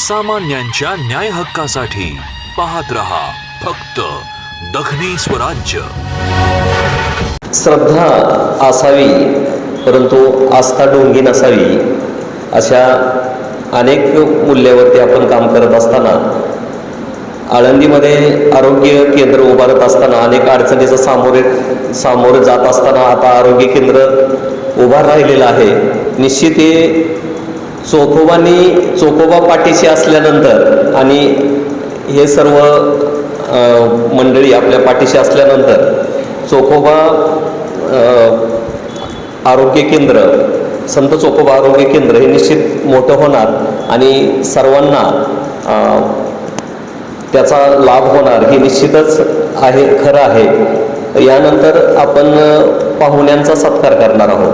सामान्यांच्या न्याय हक्कासाठी पाहत रहा फक्त दखनी स्वराज्य श्रद्धा असावी परंतु आस्था डोंगी नसावी अशा अनेक मूल्यावरती आपण काम करत असताना आळंदीमध्ये आरोग्य केंद्र उभारत असताना अनेक अडचणीचं सामोरे सामोरं जात असताना आता आरोग्य केंद्र उभार राहिलेलं आहे. निश्चित हे चोखोबांनी चोखोबा पाठीशी असल्यानंतर आणि हे सर्व मंडळी आपल्या पाठीशी असल्यानंतर चोखोबा आरोग्य केंद्र संत चोखोबा आरोग्य केंद्र हे निश्चित मोठं होणार आणि सर्वांना त्याचा लाभ होणार हे निश्चितच आहे खरं आहे. यानंतर आपण पाहुण्यांचा सत्कार करणार आहोत.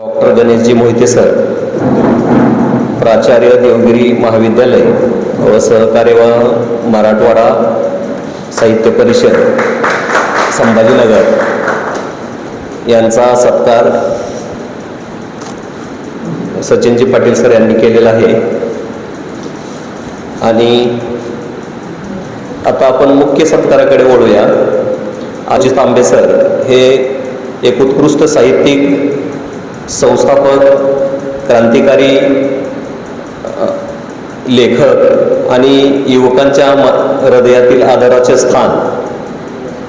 Doctor Ganeshji Mohite sir. प्राचार्य देवगिरी महाविद्यालय व सहकार्य व मराठवाडा साहित्य परिषद संभाजीनगर. यांचा सत्कार सचिनजी पाटील सर यांनी केलेला आहे. आणि आता आपण मुख्य सत्काराकडे वळूया. अजित तांबे सर हे एक उत्कृष्ट साहित्यिक संस्थापक क्रांतिकारी लेखक आणि युवकांच्या म हृदयातील आदराचे स्थान.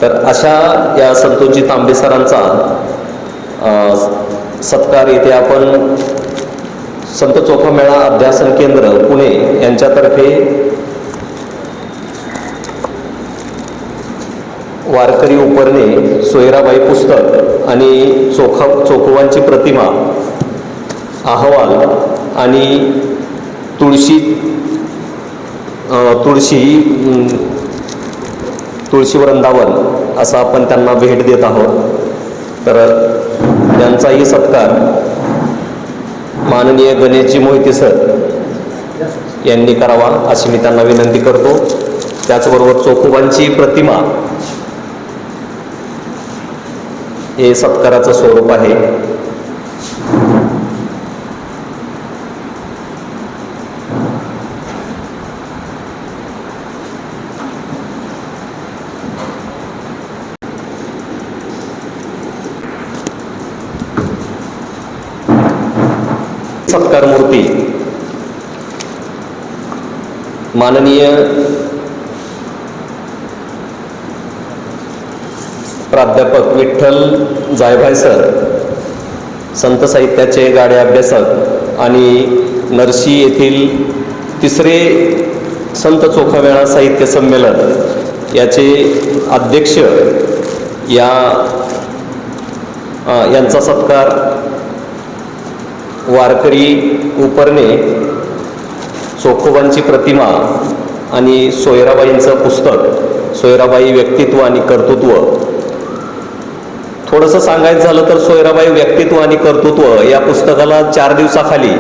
तर अशा या संतोषजी तांबे सरांचा सत्कार येथे आपण संत चोखामेळा अध्यासन केंद्र पुणे यांच्यातर्फे वारकरी उपरणे सोयराबाई पुस्तक आणि चोखा चोखवांची प्रतिमा अहवाल आणि तुळशी तुळशी तुळशी वृंदावन असं आपण त्यांना भेट देत आहोत. तर त्यांचाही सत्कार माननीय गणेशजी मोहिते सर यांनी करावा अशी मी त्यांना विनंती करतो. त्याचबरोबर चोखोबांची प्रतिमा हे सत्काराचं स्वरूप आहे. सत्कार मूर्ती. माननीय प्राध्यापक विठ्ठल जायभाय सर संत साहित्याचे गाडे अभ्यासक आणि नरशी येथील तिसरे संत चोखामेळा साहित्य संमेलन याचे अध्यक्ष या यांचा सत्कार वारकरी उपरणे चोखोबांची प्रतिमा आणि सोयराबाईंचं पुस्तक सोयराबाई व्यक्तित्व आणि कर्तृत्व. थोडंसं सांगायचं झालं तर सोयराबाई व्यक्तित्व आणि कर्तृत्व या पुस्तकाला चार दिवसाखाली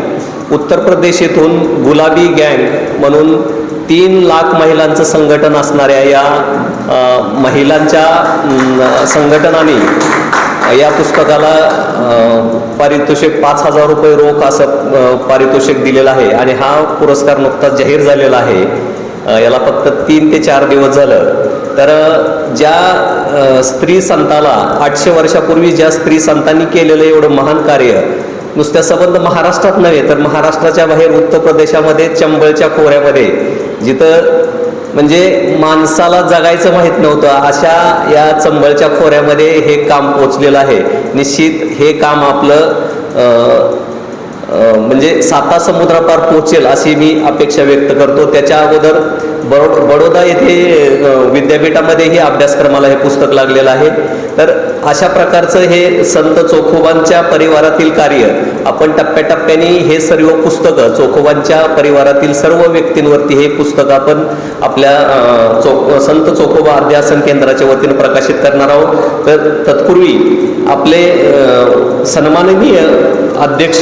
उत्तर प्रदेश येथून गुलाबी गँग म्हणून तीन लाख महिलांचं संघटन असणाऱ्या या महिलांच्या संघटनाने या पुस्तकाला पारितोषिक पाच हजार रुपये रोख असं पारितोषिक दिलेलं आहे आणि हा पुरस्कार नुकताच जाहीर झालेला आहे. याला फक्त तीन ते चार दिवस झालं. तर ज्या स्त्री संताला आठशे वर्षापूर्वी ज्या स्त्री संतांनी केलेलं एवढं महान कार्य नुसत्या संबंध महाराष्ट्रात नव्हे तर महाराष्ट्राच्या बाहेर उत्तर प्रदेशामध्ये चंबळच्या खोऱ्यामध्ये जिथं म्हणजे माणसाला जगायचं माहीत नव्हतं. अशा या चंबळच्या खोऱ्यामध्ये हे काम पोचलेलं आहे. निश्चित हे काम आपलं म्हणजे साता समुद्रापार पोचेल अशी मी अपेक्षा व्यक्त करतो. त्याच्या अगोदर बडो बडोदा येथे विद्यापीठामध्ये हे अभ्यासक्रमाला हे पुस्तक लागलेलं आहे. तर अशा प्रकारचं हे संत चोखोबांच्या परिवारातील कार्य आपण टप्प्याटप्प्याने हे सर्व पुस्तकं चोखोबांच्या परिवारातील सर्व व्यक्तींवरती हे पुस्तक आपण आपल्या चो संत चोखोबा अध्यासन केंद्राच्या वतीनं प्रकाशित करणार आहोत. तर तत्पूर्वी आपले सन्माननीय अध्यक्ष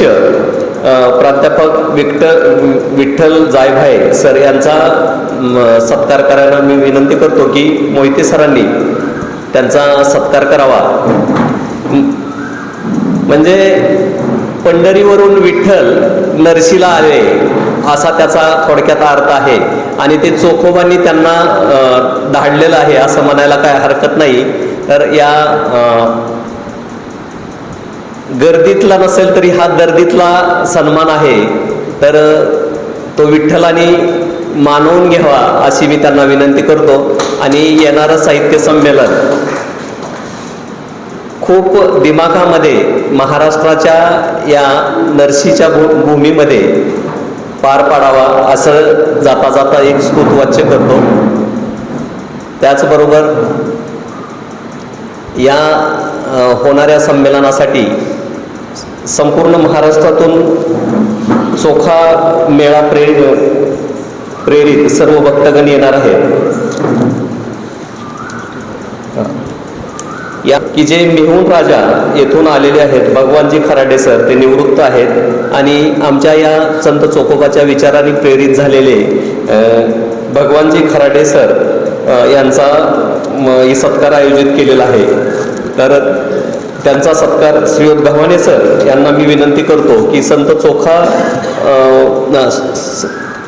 प्राध्यापक विठ्ठल विठ्ठल जायभाई सर यांचा सत्कार करायला मी विनंती करतो की मोहिते सरांनी त्यांचा सत्कार करावा. म्हणजे पंढरीवरून विठ्ठल नरशीला आले असा त्याचा थोडक्यात अर्थ आहे. आणि ते चोखोबांनी त्यांना धाडलेलं आहे असं म्हणायला काय हरकत नाही. तर या गर्दीतला नसेल तरी हा दर्दीतला सन्मान आहे. तर तो विठ्ठलाने मानवून घ्यावा अशी मी त्यांना विनंती करतो. आणि येणारं साहित्य संमेलन खूप दिमाखामध्ये महाराष्ट्राच्या या नरशीच्या भू भूमीमध्ये पार पाडावा असं जाता जाता एक स्तुतवाच्य करतो. त्याचबरोबर या होणाऱ्या संमेलनासाठी संपूर्ण महाराष्ट्रातून चोखा मेळा प्रे प्रेरित सर्व भक्तगण येणार आहेत. या की जे मेहून राजा येथून आलेले आहेत भगवानजी खराडे सर ते निवृत्त आहेत आणि आमच्या या संत चोकोबाच्या विचाराने प्रेरित झालेले भगवानजी खराडे सर यांचा ही सत्कार आयोजित केलेला आहे. तर त्यांचा सत्कार श्रीयुत गव्हाणे सर यांना मी विनंती करतो की संत चोखा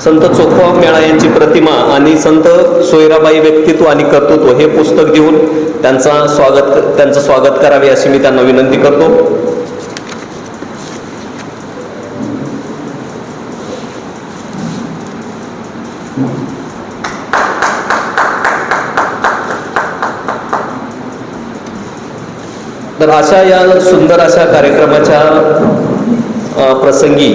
संत चोखवा मेळा यांची प्रतिमा आणि संत सोयराबाई व्यक्तित्व आणि कर्तृत्व हे पुस्तक देऊन त्यांचा स्वागत त्यांचं स्वागत करावे अशी मी त्यांना विनंती करतो. तर अशा या सुंदर अशा कार्यक्रमाच्या प्रसंगी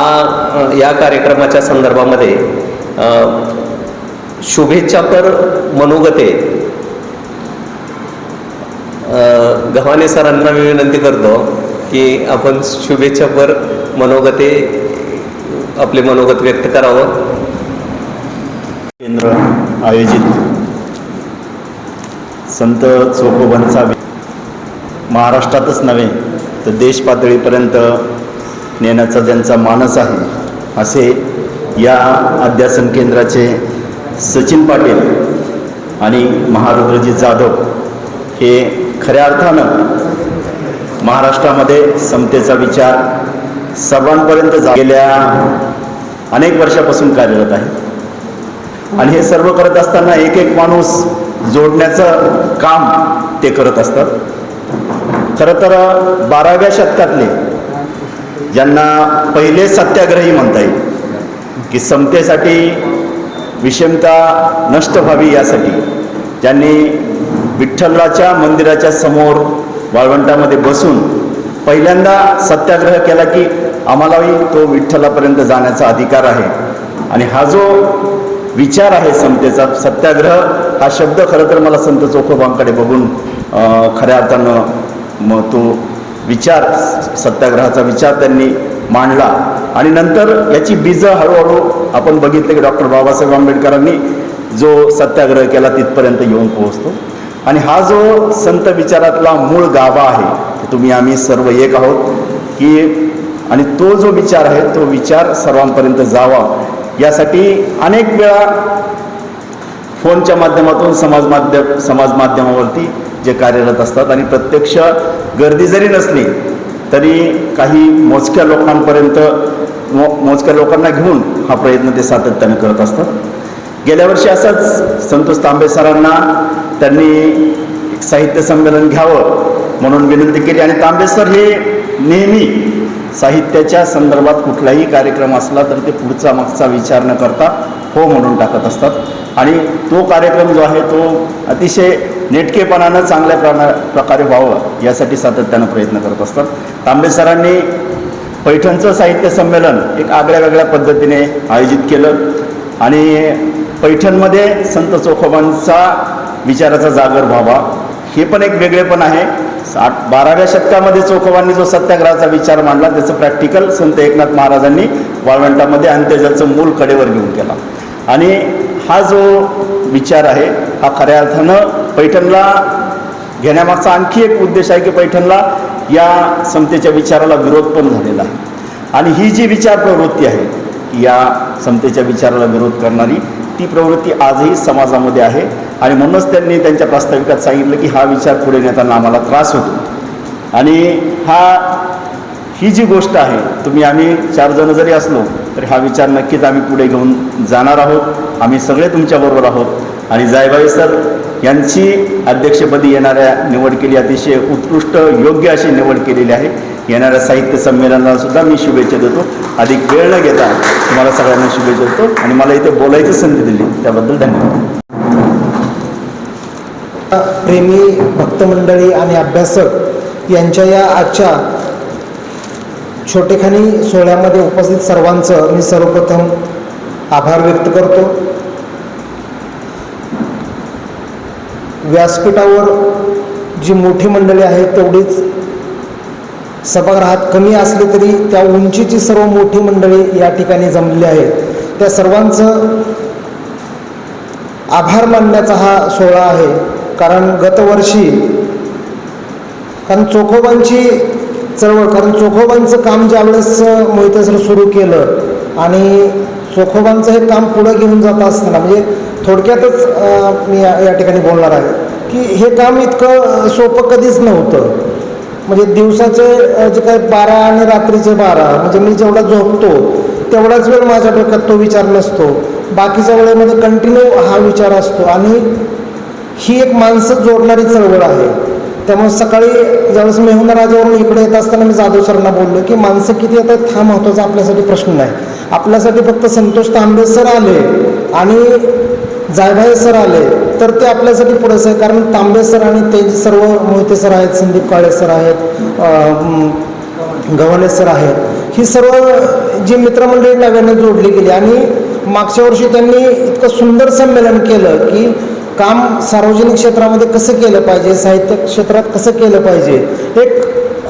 हा या कार्यक्रमाच्या संदर्भामध्ये शुभेच्छापर मनोगते. गव्हाणे सरांना मी विनंती करतो की आपण शुभेच्छापर मनोगते आपले मनोगत व्यक्त करावं. केंद्र आयोजित संत चोखोबांचा महाराष्ट्रातच नव्हे तर देश पातळीपर्यंत नेण्याचा ज्यांचा मानस आहे असे या अध्यासन केंद्राचे सचिन पाटील आणि महारुद्रजी जाधव हे खऱ्या अर्थानं महाराष्ट्रामध्ये समतेचा विचार सर्वांपर्यंत जा गेल्या अनेक वर्षापासून कार्यरत आहे. आणि हे सर्व करत असताना एक एक माणूस जोडण्याचं काम ते करत असतात. खरं तर बाराव्या शतकातले ज्यांना पहिले सत्याग्रही म्हणता येईल की समतेसाठी विषमता नष्ट व्हावी यासाठी ज्यांनी विठ्ठलाच्या मंदिराच्या समोर वाळवंटामध्ये बसून पहिल्यांदा सत्याग्रह केला की आम्हालाही तो विठ्ठलापर्यंत जाण्याचा अधिकार आहे. आणि हा जो विचार आहे समतेचा सत्याग्रह हा शब्द खरं तर मला संत चोखोबांकडे बघून खऱ्या अर्थानं मग तो विचार सत्याग्रहाचा विचार त्यांनी मांडला. आणि नंतर याची बीजं हळूहळू आपण बघितलं की डॉक्टर बाबासाहेब आंबेडकरांनी जो सत्याग्रह केला तिथपर्यंत येऊन पोहोचतो. आणि हा जो संत विचारातला मूळ गाभा आहे तुम्ही आम्ही सर्व एक आहोत की आणि तो जो विचार आहे तो विचार सर्वांपर्यंत जावा. यासाठी अनेक वेळा फोनच्या माध्यमातून समाज माध्यम समाज माध्यमावरती जे कार्यरत असतात आणि प्रत्यक्ष गर्दी जरी नसली तरी काही मोजक्या लोकांपर्यंत मो मोजक्या लोकांना घेऊन हा प्रयत्न ते सातत्याने करत असतात. गेल्या वर्षी असंच संतोष तांबे सरांना त्यांनी साहित्य संमेलन घ्यावं म्हणून विनंती केली आणि तांबे सर हे नेहमी साहित्याच्या संदर्भात कुठलाही कार्यक्रम असला तर ते पुढचा मागचा विचार न करता हो म्हणून टाकत असतात. आणि तो कार्यक्रम जो आहे तो अतिशय नेटकेपणानं चांगल्या प्रणा प्रकारे व्हावं यासाठी सातत्यानं प्रयत्न करत असतात. तांबे सरांनी पैठणचं साहित्य संमेलन एक आगळ्या वेगळ्या पद्धतीने आयोजित केलं आणि पैठणमध्ये संत चोखोबांचा विचाराचा जागर व्हावा. हे पण एक वेगळेपण आहे. आठ बाराव्या शतकामध्ये चोखोबांनी जो सत्याग्रहाचा विचार मांडला त्याचं प्रॅक्टिकल संत एकनाथ महाराजांनी वाळवंटामध्ये अंत्यजलचं मूल कडेवर घेऊन केला. आणि हा जो विचार आहे हा खऱ्या अर्थानं पैठणला घेण्यामागचा आणखी एक उद्देश आहे की पैठणला या समतेच्या विचाराला विरोध पण झालेला आहे. आणि ही जी विचार प्रवृत्ती आहे या समतेच्या विचाराला विरोध करणारी ती प्रवृत्ती आजही समाजामध्ये आहे. आणि म्हणूनच त्यांनी त्यांच्या प्रास्ताविकात सांगितलं की हा विचार पुढे नेताना आम्हाला त्रास होतो. आणि हा ही जी गोष्ट आहे तुम्ही आम्ही चार जण जरी असलो तरी हा विचार नक्कीच आम्ही पुढे घेऊन जाणार आहोत. आम्ही सगळे तुमच्याबरोबर आहोत. आणि जायबाई सर यांची अध्यक्षपदी येणाऱ्या निवड केली अतिशय उत्कृष्ट योग्य अशी निवड केलेली आहे. येणाऱ्या साहित्य संमेलनाला सुद्धा मी शुभेच्छा देतो. अधिक वेळ न घेता तुम्हाला सगळ्यांना शुभेच्छा देतो. आणि मला इथे बोलायची संधी दिली. त्याबद्दल धन्यवाद. प्रेमी भक्तमंडळी आणि अभ्यासक यांच्या या आजच्या छोटेखानी सोहळ्यामध्ये उपस्थित सर्वांचं मी सर्वप्रथम आभार व्यक्त करतो. व्यासपीठावर जी मोठी मंडळी आहे तेवढीच सभागृहात कमी असली तरी त्या उंचीची सर्व मोठी मंडळी या ठिकाणी जमलेली आहेत. त्या सर्वांचं आभार मानण्याचा हा सोहळा आहे. कारण गतवर्षी कारण चोखोबांची चळवळ कारण चोखोबांचं काम ज्यावेळेस मोहिते सर सुरू केलं आणि चोखोबांचं हे काम पुढं घेऊन जात असताना म्हणजे थोडक्यातच मी या ठिकाणी बोलणार आहे की हे काम इतकं सोपं कधीच नव्हतं. म्हणजे दिवसाचे जे काही बारा आणि रात्रीचे बारा म्हणजे मी जेवढा झोपतो तेवढाच वेळ माझ्या डोक्यात तो विचार नसतो. बाकीच्या वेळेमध्ये कंटिन्यू हा विचार असतो आणि ही एक माणसं जोडणारी चळवळ आहे. त्यामुळे सकाळी ज्यावेळेस मेहुणा राजावरून इकडे येत असताना मी जाधव सरांना बोललो की माणसं किती येतात? हा महत्त्वाचा आपल्यासाठी प्रश्न नाही. आपल्यासाठी फक्त संतोष तांबे सर आले आणि जायभाई सर आले तर ते आपल्यासाठी पुरेसं आहे. कारण तांबे सर आणि ते सर्व मोहिते सर आहेत संदीप काळे सर आहेत गव्हाणे सर आहेत ही सर्व जी मित्रमंडळी नव्याने जोडली गेली आणि मागच्या वर्षी त्यांनी इतकं सुंदर संमेलन केलं की काम सार्वजनिक क्षेत्रामध्ये कसं केलं पाहिजे साहित्य क्षेत्रात कसं केलं पाहिजे एक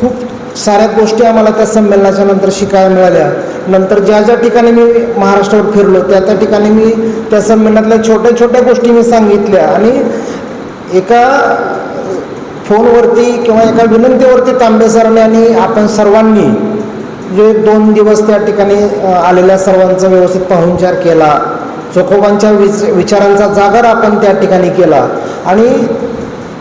खूप साऱ्या गोष्टी आम्हाला त्या संमेलनाच्या नंतर शिकायला मिळाल्या. नंतर ज्या ज्या ठिकाणी मी महाराष्ट्रावर फिरलो त्या त्या ठिकाणी मी त्या संमेलनातल्या छोट्या छोट्या गोष्टी मी सांगितल्या आणि एका फोनवरती किंवा एका विनंतीवरती तांबे सरांनी आणि आपण सर्वांनी जे दोन दिवस त्या ठिकाणी आलेल्या सर्वांचा व्यवस्थित पाहुणचार केला. चोखोबांच्या विच विचारांचा जागर आपण त्या ठिकाणी केला. आणि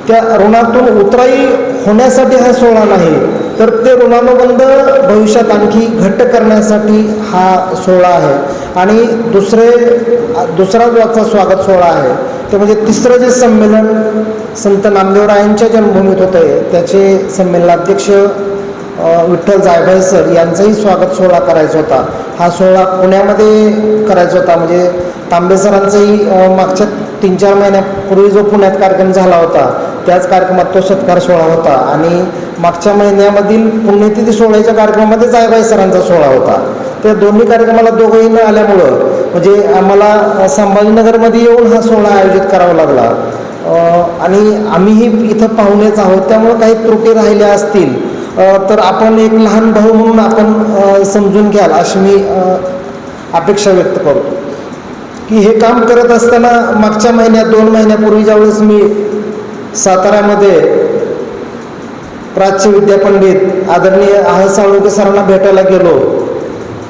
त्या ऋणातून उतराई होण्यासाठी हा सोहळा नाही तर ते ऋणानुबंध भविष्यात आणखी घट्ट करण्यासाठी हा सोहळा आहे. आणि दुसरे दुसरा जो आजचा स्वागत सोहळा आहे ते म्हणजे तिसरं जे संमेलन संत नामदेवरायांच्या जन्मभूमीत होतं आहे त्याचे संमेलनाध्यक्ष विठ्ठल जायभाई सर यांचाही स्वागत सोहळा करायचा होता. हा सोहळा पुण्यामध्ये करायचा होता म्हणजे तांबे सरांचाही मागच्या तीन चार महिन्यापूर्वी जो पुण्यात कार्यक्रम झाला होता त्याच कार्यक्रमात तो सत्कार सोहळा होता. आणि मागच्या महिन्यामधील पुण्यतिथी सोहळ्याच्या कार्यक्रमामध्ये जायबाई सरांचा सोहळा होता. त्या दोन्ही कार्यक्रमाला दोघंही न आल्यामुळं म्हणजे आम्हाला संभाजीनगरमध्ये येऊन हा सोहळा आयोजित करावा लागला. आणि आम्हीही इथं पाहुणेच आहोत त्यामुळं काही त्रुटी राहिल्या असतील तर आपण एक लहान भाऊ म्हणून आपण समजून घ्याल अशी मी अपेक्षा व्यक्त करतो. की हे काम करत असताना मागच्या महिन्यात दोन महिन्यापूर्वी ज्यावेळेस मी साताऱ्यामध्ये प्राच्य विद्यापंडित आदरणीय आह साळुंके सरांना भेटायला गेलो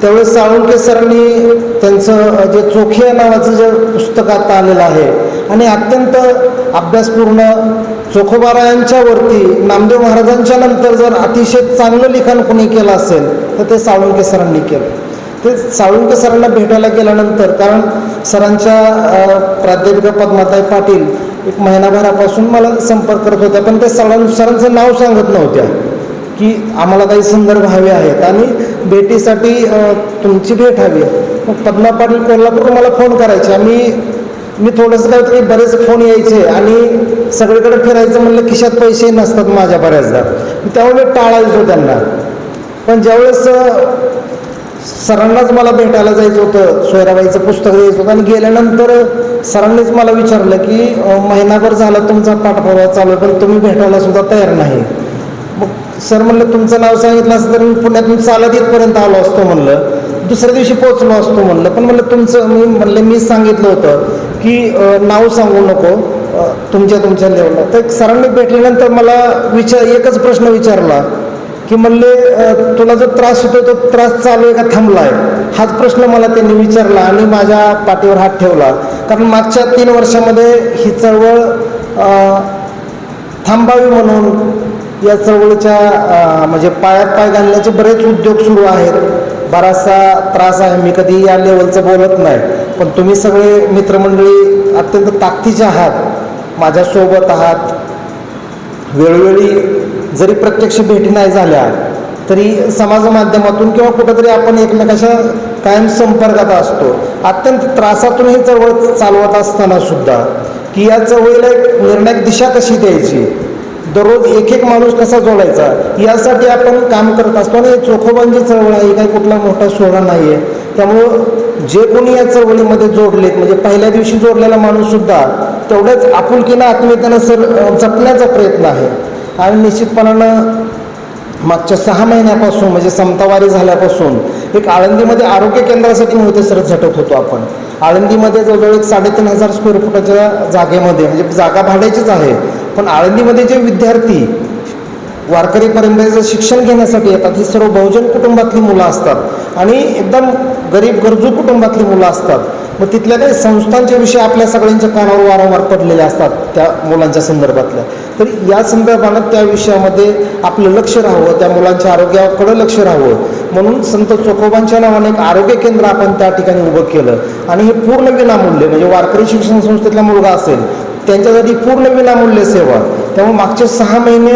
त्यावेळेस साळुंके सरांनी त्यांचं जे चोखिया नावाचं जे पुस्तक आता आलेलं आहे आणि अत्यंत अभ्यासपूर्ण चोखोबारायांच्यावरती नामदेव महाराजांच्या नंतर जर अतिशय चांगलं लिखाण कोणी केलं असेल तर ते साळुंके सरांनी केलं. ते साळुंके सरांना भेटायला गेल्यानंतर कारण सरांच्या अ, प्राध्यापिका पद्माताई पाटील एक महिनाभरापासून मला संपर्क करत होत्या पण त्या सरां सरांचं नाव सांगत नव्हत्या की आम्हाला काही संदर्भ हवे आहेत आणि भेटीसाठी तुमची भेट हवी मग पद्मा पाटील कोल्हापूर मला फोन करायचे. आम्ही मी थोडंसं काय होतं की बरेच फोन यायचे आणि सगळीकडे फिरायचं म्हणलं खिशात पैसे नसतात माझ्या बऱ्याचदा. त्यामुळे टाळायचो त्यांना. पण ज्यावेळेस सरांनाच मला भेटायला जायचं होतं सोयराबाईचं पुस्तक द्यायचं होतं. आणि गेल्यानंतर सरांनीच मला विचारलं की महिनाभर झाला तुमचा पाठपुरावा चालू पण तुम्ही भेटायला सुद्धा तयार नाही. मग सर म्हणलं तुमचं नाव सांगितलं असतं तर मी पुण्यातून चालत येतपर्यंत आलो असतो म्हणलं. दुसऱ्या दिवशी पोचलो असतो म्हणलं. पण म्हणलं तुमचं मी म्हणलं मी सांगितलं होतं की नाव सांगू नको तुमच्या तुमच्या लेवलला. तर सरांनी भेटल्यानंतर मला विचार एकच प्रश्न विचारला. की म्हणले तुला जो त्रास होतो तो त्रास चालू आहे का? थांबला आहे हाच प्रश्न मला त्यांनी विचारला आणि माझ्या पाठीवर हात ठेवला. कारण मागच्या तीन वर्षामध्ये ही चळवळ थांबावी म्हणून या चळवळीच्या म्हणजे पायात पाय घालण्याचे बरेच उद्योग सुरू आहेत. बराचसा त्रास आहे. मी कधी या लेवलचं बोलत नाही. पण तुम्ही सगळे मित्रमंडळी अत्यंत ताकदीचे आहात. माझ्यासोबत आहात. वेळोवेळी जरी प्रत्यक्ष भेटी नाही झाल्या तरी समाज माध्यमातून किंवा कुठंतरी आपण एकमेकाच्या कायम संपर्कात असतो. अत्यंत त्रासातून ही चळवळ चालवत असताना सुद्धा की या चळवळीला एक निर्णायक दिशा कशी द्यायची? दररोज एक एक माणूस कसा जोडायचा? यासाठी आपण काम करत असतो आणि चोखोबांची चळवळ आहे काही कुठला मोठा सोहळा नाही आहे त्यामुळं जे कोणी या चळवळीमध्ये जोडलेत म्हणजे पहिल्या दिवशी जोडलेला माणूससुद्धा तेवढ्याच आपुलकीनं आत्मीयतेनं सर जपण्याचा प्रयत्न आहे. आणि निश्चितपणानं मागच्या सहा महिन्यापासून म्हणजे समतावारी झाल्यापासून एक आळंदीमध्ये आरोग्य केंद्रासाठी मोहिते सर झटत होतो आपण. आळंदीमध्ये जवळजवळ एक साडेतीन हजार स्क्वेअर फुटाच्या जागेमध्ये म्हणजे जागा भाड्याचीच आहे. पण आळंदीमध्ये जे विद्यार्थी वारकरी परंपरेचं शिक्षण घेण्यासाठी येतात ही सर्व बहुजन कुटुंबातली मुलं असतात. आणि एकदम गरीब गरजू कुटुंबातली मुलं असतात. मग तिथल्या काही संस्थांचे विषय आपल्या सगळ्यांच्या कानावर वारंवार पडलेले असतात त्या मुलांच्या संदर्भातल्या. तर या संदर्भानं त्या विषयामध्ये आपलं लक्ष राहावं त्या मुलांच्या आरोग्याकडं लक्ष राहावं. म्हणून संत चोकोबांच्या नावाने एक आरोग्य केंद्र आपण त्या ठिकाणी उभं केलं. आणि हे पूर्ण विनामूल्य म्हणजे वारकरी शिक्षण संस्थेतला मुलगा असेल त्यांच्यासाठी पूर्ण विनामूल्य सेवा. त्यामुळे मागचे सहा महिने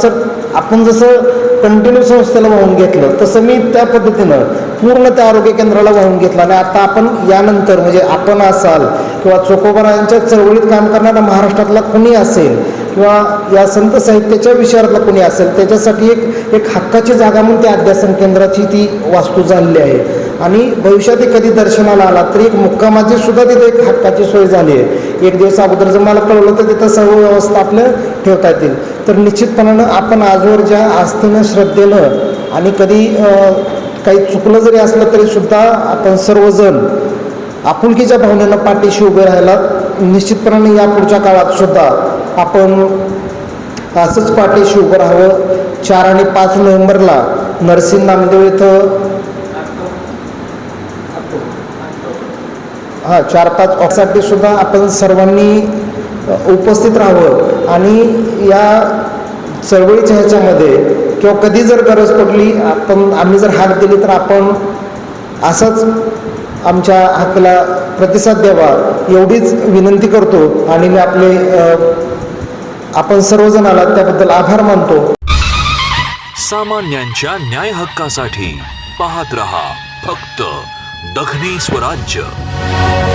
सर आपण जसं कंटिन्यू संस्थेला वाहून घेतलं तसं मी त्या पद्धतीनं पूर्ण त्या आरोग्य केंद्राला वाहून घेतलं. आणि आता आपण यानंतर म्हणजे आपण असाल किंवा चोकोबारांच्या चळवळीत काम करणारा महाराष्ट्रातला कुणी असेल किंवा या संत साहित्याच्या विषयातला कोणी असेल त्याच्यासाठी एक एक हक्काची जागा म्हणून त्या अध्यासन केंद्राची ती वास्तू झालेली आहे. आणि भविष्यात कधी दर्शनाला आला तरी एक मुक्कामाची सुद्धा तिथे एक हक्काची सोय झाली आहे. एक दिवस अगोदर जर मला कळवलं तर तिथं सर्व व्यवस्था आपल्या ठेवता येतील. तर निश्चितपणानं आपण आजवर ज्या आस्थेनं श्रद्धेनं आणि कधी काही चुकलं जरी असलं तरीसुद्धा आपण सर्वजण आपुलकीच्या भावनेनं पाठीशी उभे राहायला निश्चितपणाने या पुढच्या काळात सुद्धा आपण असंच पाठीशी उभं राहावं. चार आणि पाच नोव्हेंबरला नरसिंह नामदेव इथं हां चार पाच ऑक्साठी सुद्धा आपण सर्वांनी उपस्थित राहावं. आणि या चळवळीच्या ह्याच्यामध्ये किंवा कधी जर गरज पडली आपण आम्ही जर हाक दिली तर आपण असाच आमच्या हाकेला प्रतिसाद द्यावा एवढीच विनंती करतो. आणि मी आपले आपण सर्वजण आलात त्याबद्दल आभार मानतो. सामान्यांच्या न्याय हक्कासाठी पाहत रहा फक्त दखनी स्वराज्य.